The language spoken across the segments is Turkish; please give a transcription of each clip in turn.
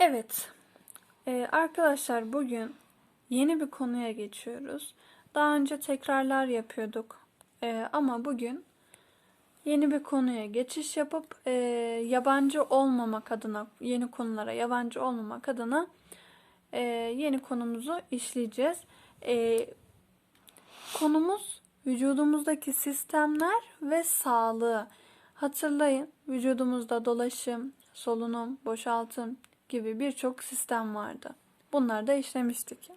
Evet, Ee, arkadaşlar bugün yeni bir konuya geçiyoruz. Daha önce tekrarlar yapıyorduk Ee, ama bugün yeni bir konuya geçiş yapıp e, yabancı olmamak adına, yeni konulara yabancı olmamak adına e, yeni konumuzu işleyeceğiz. E, konumuz vücudumuzdaki sistemler ve sağlığı. Hatırlayın vücudumuzda dolaşım, solunum, boşaltım gibi birçok sistem vardı. Bunları da işlemiştik.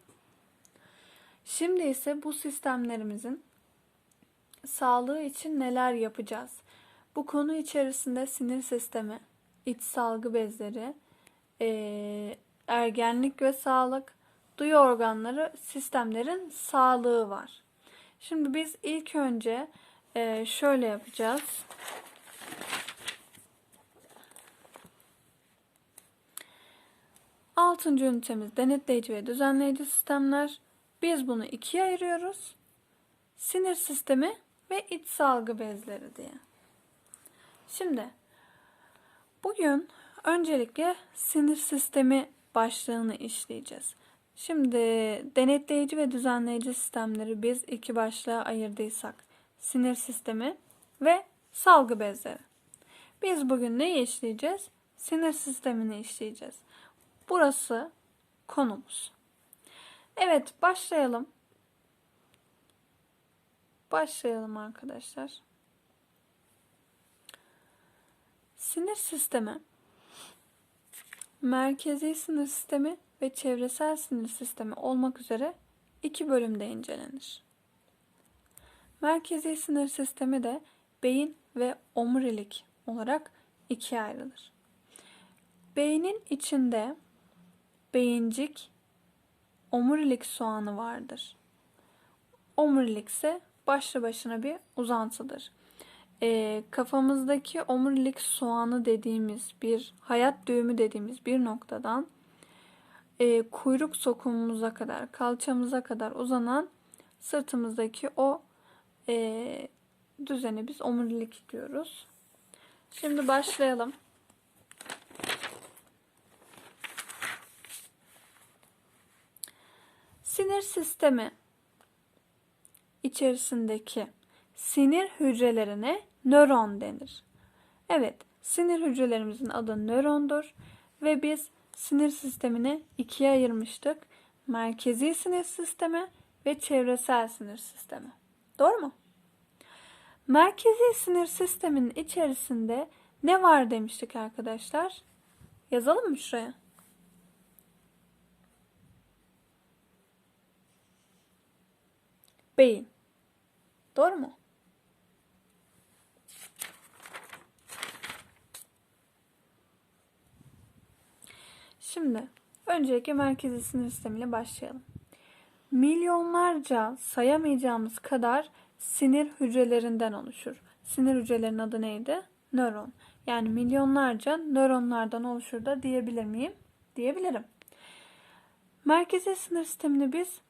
Şimdi ise bu sistemlerimizin sağlığı için neler yapacağız? Bu konu içerisinde sinir sistemi, iç salgı bezleri, eee, ergenlik ve sağlık, duyu organları sistemlerin sağlığı var. Şimdi biz ilk önce eee, şöyle yapacağız. Altıncı ünitemiz denetleyici ve düzenleyici sistemler. Biz bunu ikiye ayırıyoruz. Sinir sistemi ve iç salgı bezleri diye. Şimdi bugün öncelikle sinir sistemi başlığını işleyeceğiz. Şimdi denetleyici ve düzenleyici sistemleri biz iki başlığa ayırdıysak sinir sistemi ve salgı bezleri. Biz bugün neyi işleyeceğiz? Sinir sistemini işleyeceğiz. Burası konumuz. Evet başlayalım. Başlayalım arkadaşlar. Sinir sistemi merkezi sinir sistemi ve çevresel sinir sistemi olmak üzere iki bölümde incelenir. Merkezi sinir sistemi de beyin ve omurilik olarak ikiye ayrılır. Beynin içinde beyincik, omurilik soğanı vardır. Omurilik ise başlı başına bir uzantıdır. Ee, kafamızdaki omurilik soğanı dediğimiz bir hayat düğümü dediğimiz bir noktadan e, kuyruk sokumumuza kadar, kalçamıza kadar uzanan sırtımızdaki o e, düzeni biz omurilik diyoruz. Şimdi başlayalım. Sinir sistemi içerisindeki sinir hücrelerine nöron denir. Evet, sinir hücrelerimizin adı nörondur ve biz sinir sistemini ikiye ayırmıştık. Merkezi sinir sistemi ve çevresel sinir sistemi. Doğru mu? Merkezi sinir sisteminin içerisinde ne var demiştik arkadaşlar? Yazalım mı şuraya? Beyin. Doğru mu? Şimdi öncelikle merkezi sinir sistemiyle başlayalım. Milyonlarca sayamayacağımız kadar sinir hücrelerinden oluşur. Sinir hücrelerinin adı neydi? Nöron. Yani milyonlarca nöronlardan oluşur da diyebilir miyim? Diyebilirim. Merkezi sinir sistemini biz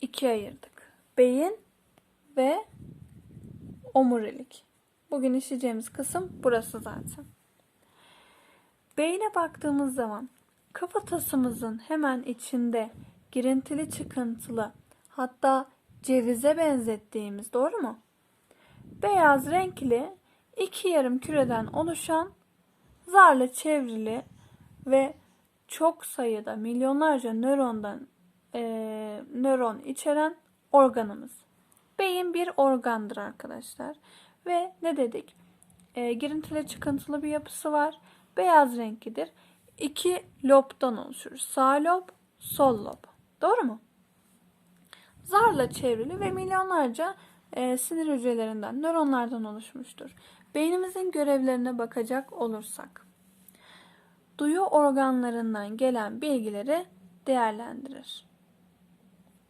ikiye ayırdık. Beyin ve omurilik. Bugün işleyeceğimiz kısım burası zaten. Beyne baktığımız zaman kafatasımızın hemen içinde girintili çıkıntılı hatta cevize benzettiğimiz doğru mu? Beyaz renkli iki yarım küreden oluşan zarla çevrili ve çok sayıda milyonlarca nörondan e, nöron içeren organımız. Beyin bir organdır arkadaşlar. Ve ne dedik? E, girintili çıkıntılı bir yapısı var. Beyaz renklidir. İki lobdan oluşur. Sağ lob, sol lob. Doğru mu? Zarla çevrili ve milyonlarca e, sinir hücrelerinden, nöronlardan oluşmuştur. Beynimizin görevlerine bakacak olursak, duyu organlarından gelen bilgileri değerlendirir.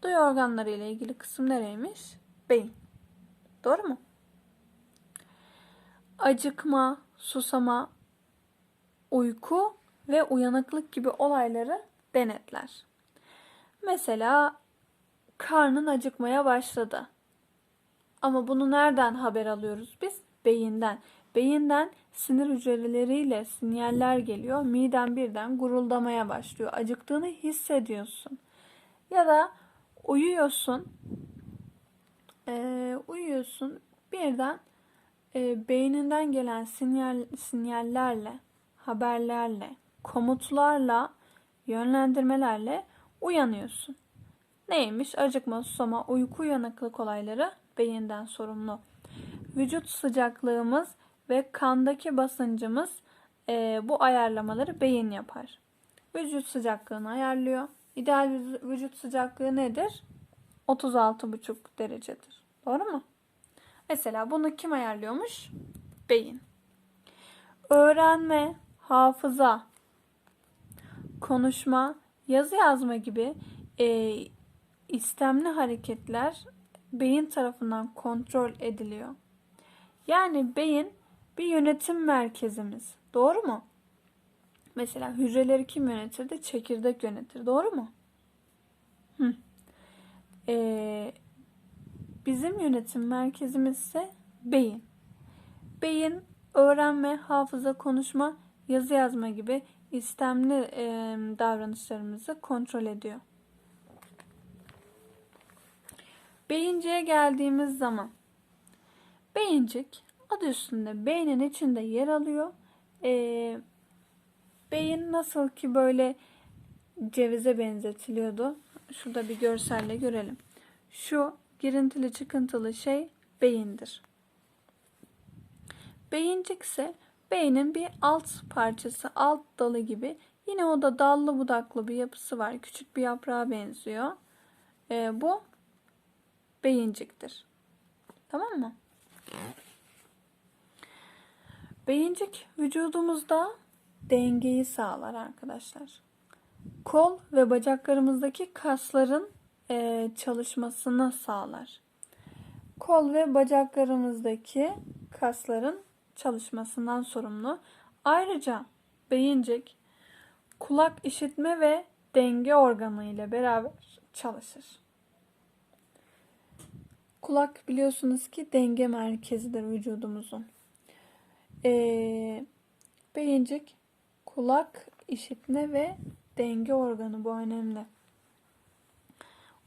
Duyu organları ile ilgili kısım nereymiş? Beyin. Doğru mu? Acıkma, susama, uyku ve uyanıklık gibi olayları denetler. Mesela karnın acıkmaya başladı. Ama bunu nereden haber alıyoruz biz? Beyinden. Beyinden sinir hücreleriyle sinyaller geliyor. Miden birden guruldamaya başlıyor. Acıktığını hissediyorsun. Ya da uyuyorsun. Ee, uyuyorsun. Birden e, beyninden gelen sinyal, sinyallerle, haberlerle, komutlarla, yönlendirmelerle uyanıyorsun. Neymiş? Acıkma, susama, uyku uyanıklık olayları beyinden sorumlu. Vücut sıcaklığımız ve kandaki basıncımız e, bu ayarlamaları beyin yapar. Vücut sıcaklığını ayarlıyor. İdeal vüc- vücut sıcaklığı nedir? 36,5 derecedir. Doğru mu? Mesela bunu kim ayarlıyormuş? Beyin. Öğrenme, hafıza, konuşma, yazı yazma gibi e, istemli hareketler beyin tarafından kontrol ediliyor. Yani beyin bir yönetim merkezimiz. Doğru mu? Mesela hücreleri kim yönetirdi? Çekirdek yönetir. Doğru mu? Hı. Ee, bizim yönetim merkezimiz ise beyin. Beyin öğrenme, hafıza, konuşma, yazı yazma gibi istemli e, davranışlarımızı kontrol ediyor. Beyinciğe geldiğimiz zaman beyincik adı üstünde beynin içinde yer alıyor. Ee, beyin nasıl ki böyle cevize benzetiliyordu. Şurada bir görselle görelim. Şu girintili çıkıntılı şey beyindir. Beyincik ise beynin bir alt parçası, alt dalı gibi. Yine o da dallı budaklı bir yapısı var. Küçük bir yaprağa benziyor. Ee, bu beyinciktir. Tamam mı? Beyincik vücudumuzda dengeyi sağlar arkadaşlar. Kol ve bacaklarımızdaki kasların e, çalışmasını sağlar. Kol ve bacaklarımızdaki kasların çalışmasından sorumlu. Ayrıca beyincik kulak işitme ve denge organı ile beraber çalışır. Kulak biliyorsunuz ki denge merkezidir vücudumuzun. Ee, beyincik, kulak, işitme ve denge organı bu önemli.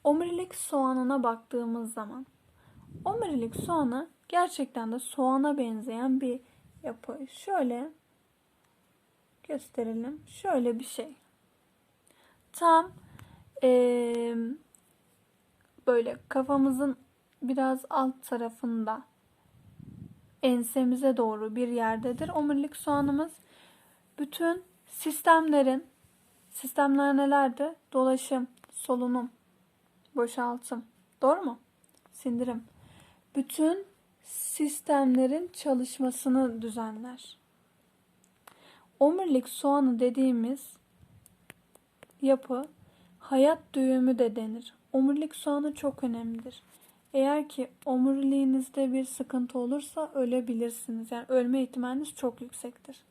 Omurilik soğanına baktığımız zaman omurilik soğanı gerçekten de soğana benzeyen bir yapı. Şöyle gösterelim. Şöyle bir şey. Tam ee, böyle kafamızın biraz alt tarafında ensemize doğru bir yerdedir. Omurilik soğanımız bütün sistemlerin sistemler nelerdi? Dolaşım, solunum, boşaltım. Doğru mu? Sindirim. Bütün sistemlerin çalışmasını düzenler. Omurilik soğanı dediğimiz yapı hayat düğümü de denir. Omurilik soğanı çok önemlidir. Eğer ki omuriliğinizde bir sıkıntı olursa ölebilirsiniz. Yani ölme ihtimaliniz çok yüksektir.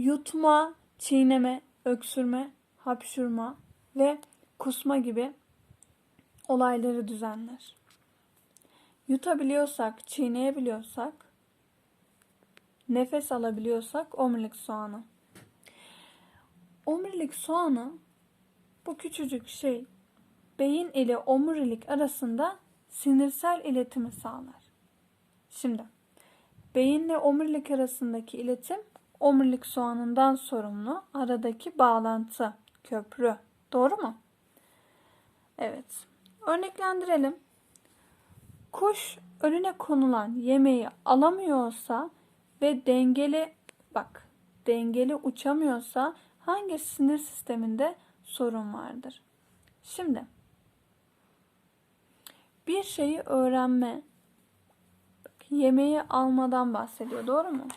Yutma, çiğneme, öksürme, hapşurma ve kusma gibi olayları düzenler. Yutabiliyorsak, çiğneyebiliyorsak, nefes alabiliyorsak omurilik soğanı. Omurilik soğanı bu küçücük şey beyin ile omurilik arasında sinirsel iletimi sağlar. Şimdi beyinle omurilik arasındaki iletim omurilik soğanından sorumlu aradaki bağlantı, köprü. Doğru mu? Evet. Örneklendirelim. Kuş önüne konulan yemeği alamıyorsa ve dengeli bak dengeli uçamıyorsa hangi sinir sisteminde sorun vardır? Şimdi bir şeyi öğrenme yemeği almadan bahsediyor. Doğru mu?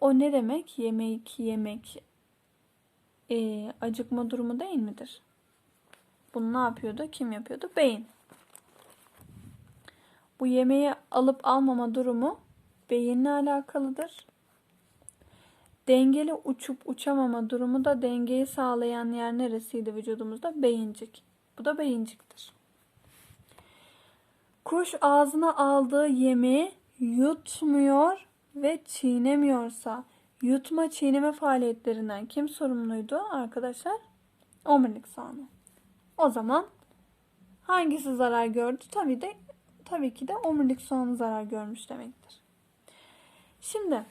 O ne demek? Yemek yemek e, acıkma durumu değil midir? Bunu ne yapıyordu? Kim yapıyordu? Beyin. Bu yemeği alıp almama durumu beyinle alakalıdır. Dengeli uçup uçamama durumu da dengeyi sağlayan yer neresiydi vücudumuzda? Beyincik. Bu da beyinciktir. Kuş ağzına aldığı yemeği yutmuyor ve çiğnemiyorsa yutma çiğneme faaliyetlerinden kim sorumluydu arkadaşlar? Omurilik soğanı. O zaman hangisi zarar gördü? Tabii de tabii ki de omurilik soğanı zarar görmüş demektir. Şimdi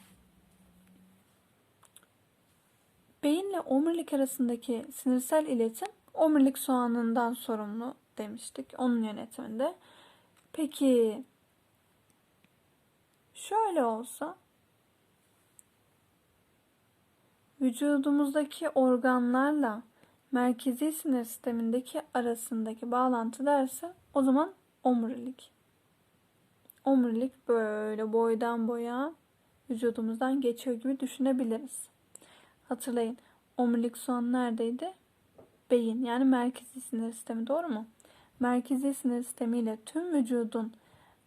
beyinle omurilik arasındaki sinirsel iletim omurilik soğanından sorumlu demiştik onun yönetiminde. Peki şöyle olsa vücudumuzdaki organlarla merkezi sinir sistemindeki arasındaki bağlantı derse o zaman omurilik. Omurilik böyle boydan boya vücudumuzdan geçiyor gibi düşünebiliriz. Hatırlayın omurilik soğan neredeydi? Beyin yani merkezi sinir sistemi doğru mu? Merkezi sinir sistemi ile tüm vücudun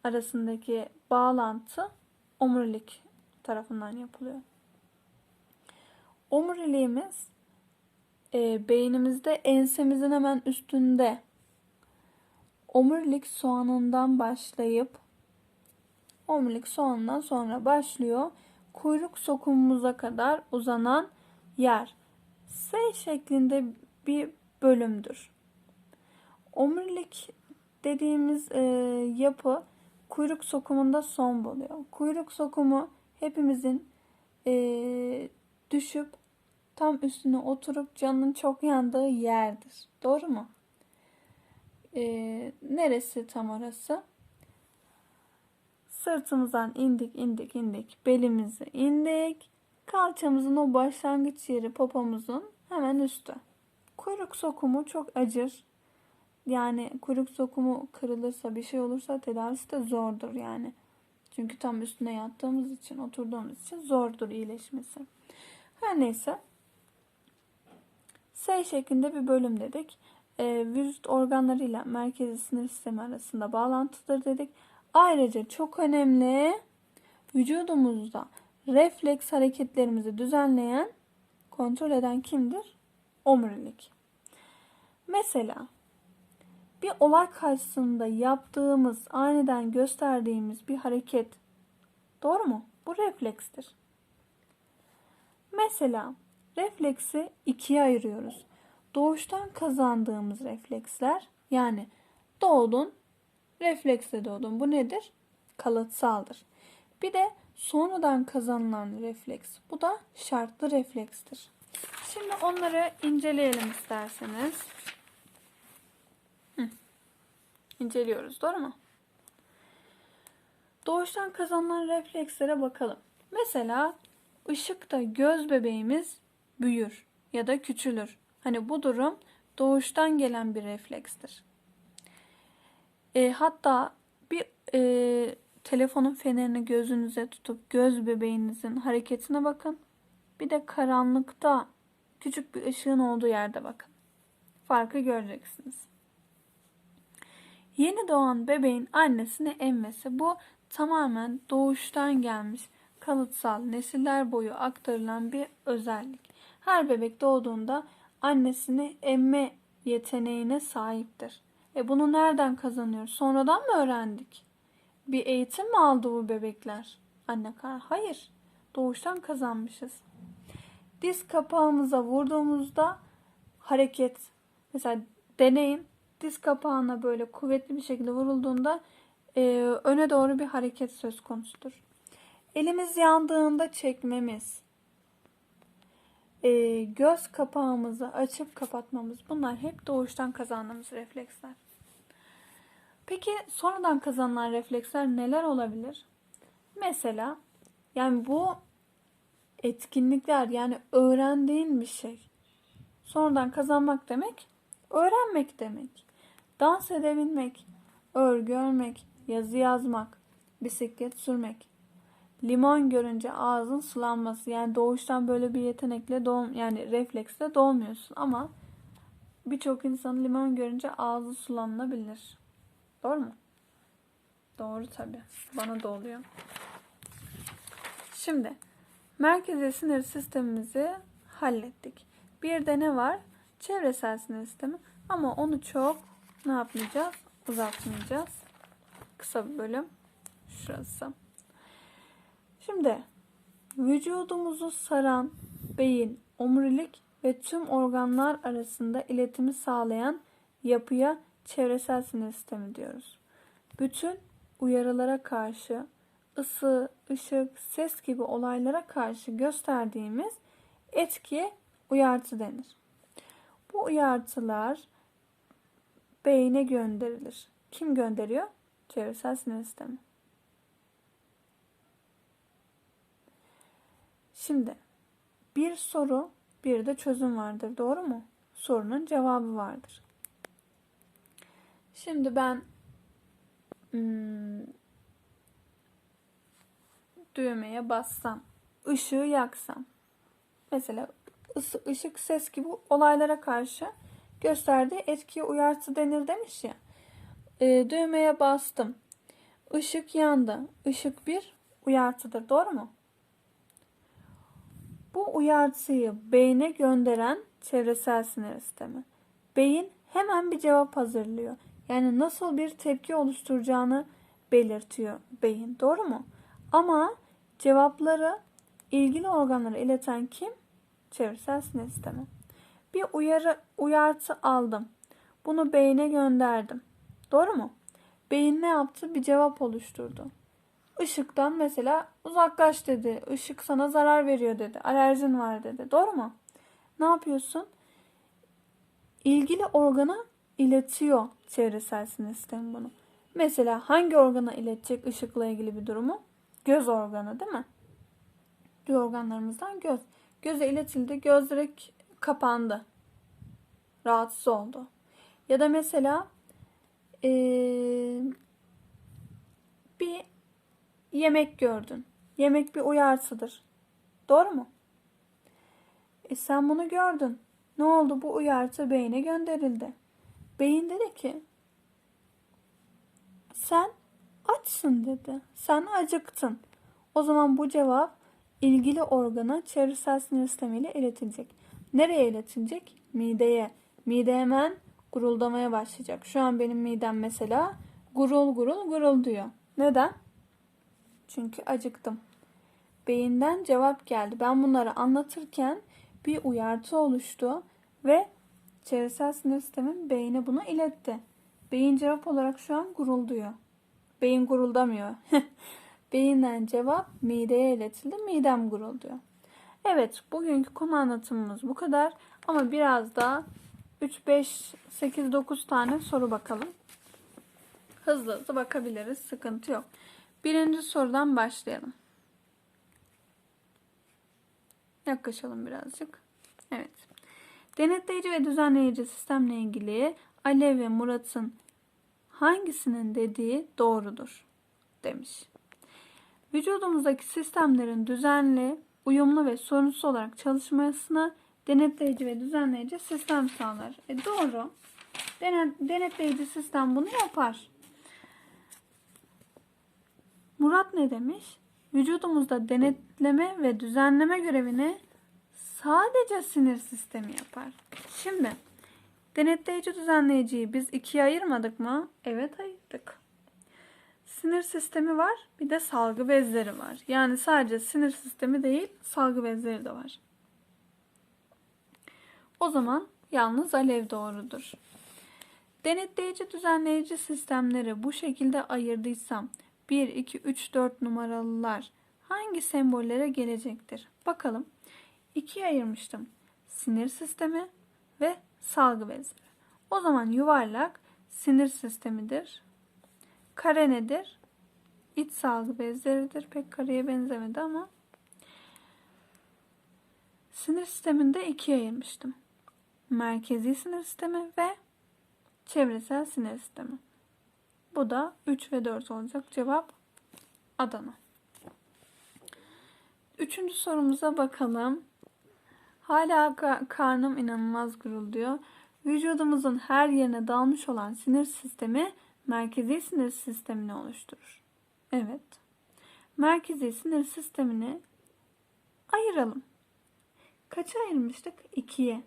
arasındaki bağlantı omurilik tarafından yapılıyor. Omuriliğimiz e, beynimizde ensemizin hemen üstünde. Omurilik soğanından başlayıp omurilik soğanından sonra başlıyor. Kuyruk sokumumuza kadar uzanan yer. S şeklinde bir bölümdür. Omurilik dediğimiz e, yapı kuyruk sokumunda son buluyor. Kuyruk sokumu hepimizin e, düşüp tam üstüne oturup canının çok yandığı yerdir. Doğru mu? E, neresi tam orası? Sırtımızdan indik indik indik belimizi indik. Kalçamızın o başlangıç yeri popomuzun hemen üstü. Kuyruk sokumu çok acır. Yani kuyruk sokumu kırılırsa bir şey olursa tedavisi de zordur yani. Çünkü tam üstüne yattığımız için, oturduğumuz için zordur iyileşmesi. Her neyse. S şeklinde bir bölüm dedik. E, vücut organlarıyla merkezi sinir sistemi arasında bağlantıdır dedik. Ayrıca çok önemli vücudumuzda refleks hareketlerimizi düzenleyen, kontrol eden kimdir? Omurilik. Mesela bir olay karşısında yaptığımız, aniden gösterdiğimiz bir hareket doğru mu? Bu reflekstir. Mesela refleksi ikiye ayırıyoruz. Doğuştan kazandığımız refleksler yani doğdun, refleksle doğdun. Bu nedir? Kalıtsaldır. Bir de sonradan kazanılan refleks. Bu da şartlı reflekstir. Şimdi onları inceleyelim isterseniz. İnceliyoruz doğru mu? Doğuştan kazanılan reflekslere bakalım. Mesela ışıkta göz bebeğimiz büyür ya da küçülür. Hani bu durum doğuştan gelen bir reflekstir. E, hatta bir e, telefonun fenerini gözünüze tutup göz bebeğinizin hareketine bakın. Bir de karanlıkta küçük bir ışığın olduğu yerde bakın. Farkı göreceksiniz. Yeni doğan bebeğin annesini emmesi bu tamamen doğuştan gelmiş kalıtsal nesiller boyu aktarılan bir özellik. Her bebek doğduğunda annesini emme yeteneğine sahiptir. E bunu nereden kazanıyor? Sonradan mı öğrendik? Bir eğitim mi aldı bu bebekler? Anne kar. Hayır. Doğuştan kazanmışız. Diz kapağımıza vurduğumuzda hareket. Mesela deneyin. Diz kapağına böyle kuvvetli bir şekilde vurulduğunda e, öne doğru bir hareket söz konusudur. Elimiz yandığında çekmemiz, e, göz kapağımızı açıp kapatmamız bunlar hep doğuştan kazandığımız refleksler. Peki sonradan kazanılan refleksler neler olabilir? Mesela yani bu etkinlikler yani öğrendiğin bir şey. Sonradan kazanmak demek öğrenmek demek. Dans edebilmek, örgü örmek, yazı yazmak, bisiklet sürmek. Limon görünce ağzın sulanması yani doğuştan böyle bir yetenekle doğum yani refleksle doğmuyorsun ama birçok insan limon görünce ağzı sulanabilir. Doğru mu? Doğru tabi. Bana da oluyor. Şimdi merkezi sinir sistemimizi hallettik. Bir de ne var? Çevresel sinir sistemi. Ama onu çok ne yapmayacağız? Uzatmayacağız. Kısa bir bölüm. Şurası. Şimdi vücudumuzu saran beyin, omurilik ve tüm organlar arasında iletimi sağlayan yapıya çevresel sinir sistemi diyoruz. Bütün uyarılara karşı ısı, ışık, ses gibi olaylara karşı gösterdiğimiz etkiye uyartı denir. Bu uyartılar beyne gönderilir. Kim gönderiyor? Çevresel sinir sistemi. Şimdi bir soru bir de çözüm vardır. Doğru mu? Sorunun cevabı vardır. Şimdi ben hmm, düğmeye bassam, ışığı yaksam. Mesela ısı, ışık, ses gibi olaylara karşı gösterdiği etkiye uyartı denir demiş ya. E, düğmeye bastım. Işık yandı. Işık bir uyartıdır. Doğru mu? Bu uyartıyı beyne gönderen çevresel sinir sistemi. Beyin hemen bir cevap hazırlıyor. Yani nasıl bir tepki oluşturacağını belirtiyor beyin. Doğru mu? Ama cevapları ilgili organlara ileten kim? Çevresel sinir sistemi. Bir uyarı uyartı aldım. Bunu beyne gönderdim. Doğru mu? Beyin ne yaptı? Bir cevap oluşturdu. Işıktan mesela uzaklaş dedi. Işık sana zarar veriyor dedi. Alerjin var dedi. Doğru mu? Ne yapıyorsun? İlgili organa iletiyor çevresel sinir bunu. Mesela hangi organa iletecek ışıkla ilgili bir durumu? Göz organı değil mi? Duyu organlarımızdan göz. Göze iletildi. Göz direkt kapandı. Rahatsız oldu. Ya da mesela ee, bir yemek gördün. Yemek bir uyartıdır. Doğru mu? E sen bunu gördün. Ne oldu? Bu uyartı beyne gönderildi. Beyin dedi ki sen açsın dedi. Sen acıktın. O zaman bu cevap ilgili organa çevresel sinir sistemiyle iletilecek. Nereye iletilecek? Mideye. Mide hemen guruldamaya başlayacak. Şu an benim midem mesela gurul gurul gurul diyor. Neden? Çünkü acıktım. Beyinden cevap geldi. Ben bunları anlatırken bir uyartı oluştu ve çevresel sinir sistemin beyine bunu iletti. Beyin cevap olarak şu an gurulduyor. Beyin guruldamıyor. Beyinden cevap mideye iletildi. Midem gurulduyor. Evet, bugünkü konu anlatımımız bu kadar. Ama biraz daha 3, 5, 8, 9 tane soru bakalım. Hızlı hızlı bakabiliriz. Sıkıntı yok. Birinci sorudan başlayalım. Yaklaşalım birazcık. Evet. Denetleyici ve düzenleyici sistemle ilgili Alev ve Murat'ın hangisinin dediği doğrudur demiş. Vücudumuzdaki sistemlerin düzenli, uyumlu ve sorunsuz olarak çalışmasına denetleyici ve düzenleyici sistem sağlar. E doğru. Denetleyici sistem bunu yapar. Murat ne demiş? Vücudumuzda denetleme ve düzenleme görevini sadece sinir sistemi yapar. Şimdi denetleyici düzenleyiciyi biz ikiye ayırmadık mı? Evet ayırdık. Sinir sistemi var bir de salgı bezleri var. Yani sadece sinir sistemi değil salgı bezleri de var. O zaman yalnız alev doğrudur. Denetleyici düzenleyici sistemleri bu şekilde ayırdıysam 1, 2, 3, 4 numaralılar hangi sembollere gelecektir? Bakalım. 2'ye ayırmıştım. Sinir sistemi ve salgı bezleri. O zaman yuvarlak sinir sistemidir. Kare nedir? İç salgı bezleridir. Pek kareye benzemedi ama sinir sisteminde ikiye ayırmıştım. Merkezi sinir sistemi ve çevresel sinir sistemi. Bu da 3 ve 4 olacak. Cevap Adana. Üçüncü sorumuza bakalım. Hala karnım inanılmaz gurulduyor. Vücudumuzun her yerine dalmış olan sinir sistemi merkezi sinir sistemini oluşturur. Evet. Merkezi sinir sistemini ayıralım. Kaça ayırmıştık? İkiye.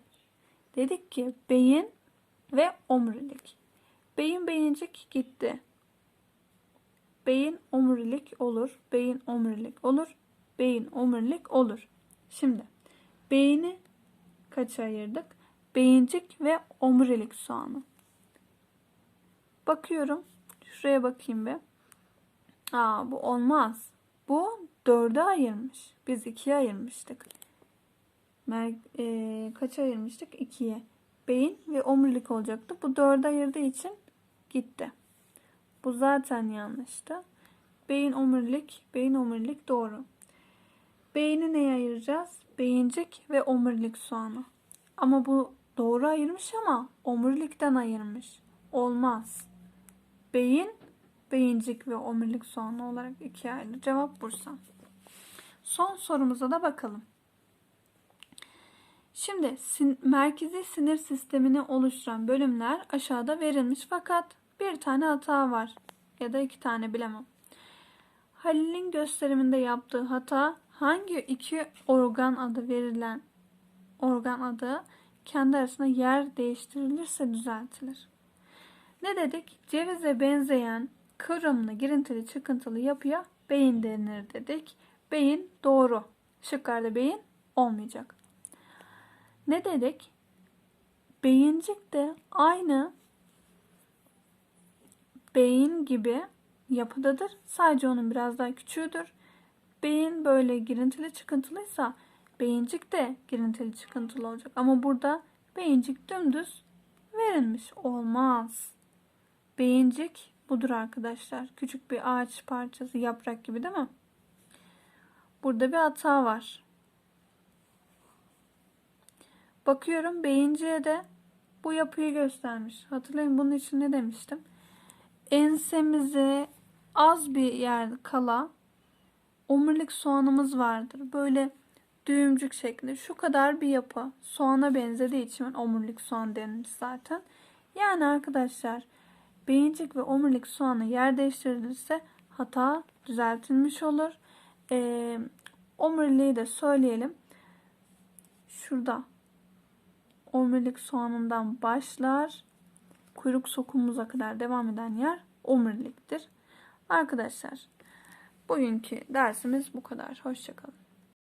Dedik ki beyin ve omurilik. Beyin beyincik gitti. Beyin omurilik olur. Beyin omurilik olur. beyin omurilik olur. Şimdi beyni kaça ayırdık? Beyincik ve omurilik soğanı. Bakıyorum. Şuraya bakayım bir. Aa bu olmaz. Bu dörde ayırmış. Biz ikiye ayırmıştık. Mer e, kaça ayırmıştık? İkiye. Beyin ve omurilik olacaktı. Bu dörde ayırdığı için gitti. Bu zaten yanlıştı. Beyin omurilik, beyin omurilik doğru. Beyni neye ayıracağız? Beyincik ve omurilik soğanı. Ama bu doğru ayırmış ama omurilikten ayırmış. Olmaz. Beyin, beyincik ve omurilik soğanı olarak ikiye ayrılır. Cevap Bursa. Son sorumuza da bakalım. Şimdi sin merkezi sinir sistemini oluşturan bölümler aşağıda verilmiş fakat bir tane hata var ya da iki tane bilemem. Halil'in gösteriminde yaptığı hata hangi iki organ adı verilen organ adı kendi arasında yer değiştirilirse düzeltilir. Ne dedik? Cevize benzeyen kıvrımlı girintili çıkıntılı yapıya beyin denir dedik. Beyin doğru. Şıklarda beyin olmayacak. Ne dedik? Beyincik de aynı beyin gibi yapıdadır. Sadece onun biraz daha küçüğüdür. Beyin böyle girintili çıkıntılıysa beyincik de girintili çıkıntılı olacak. Ama burada beyincik dümdüz verilmiş. Olmaz. Beyincik budur arkadaşlar. Küçük bir ağaç parçası yaprak gibi değil mi? Burada bir hata var. Bakıyorum beyinciye de bu yapıyı göstermiş. Hatırlayın bunun için ne demiştim? Ensemize az bir yer kala omurilik soğanımız vardır. Böyle düğümcük şeklinde şu kadar bir yapı. Soğana benzediği için omurilik soğan denilmiş zaten. Yani arkadaşlar beyincik ve omurilik soğanı yer değiştirilirse hata düzeltilmiş olur. Ee, omuriliği de söyleyelim. Şurada omurilik soğanından başlar. Kuyruk sokumumuza kadar devam eden yer omuriliktir. Arkadaşlar bugünkü dersimiz bu kadar. Hoşçakalın.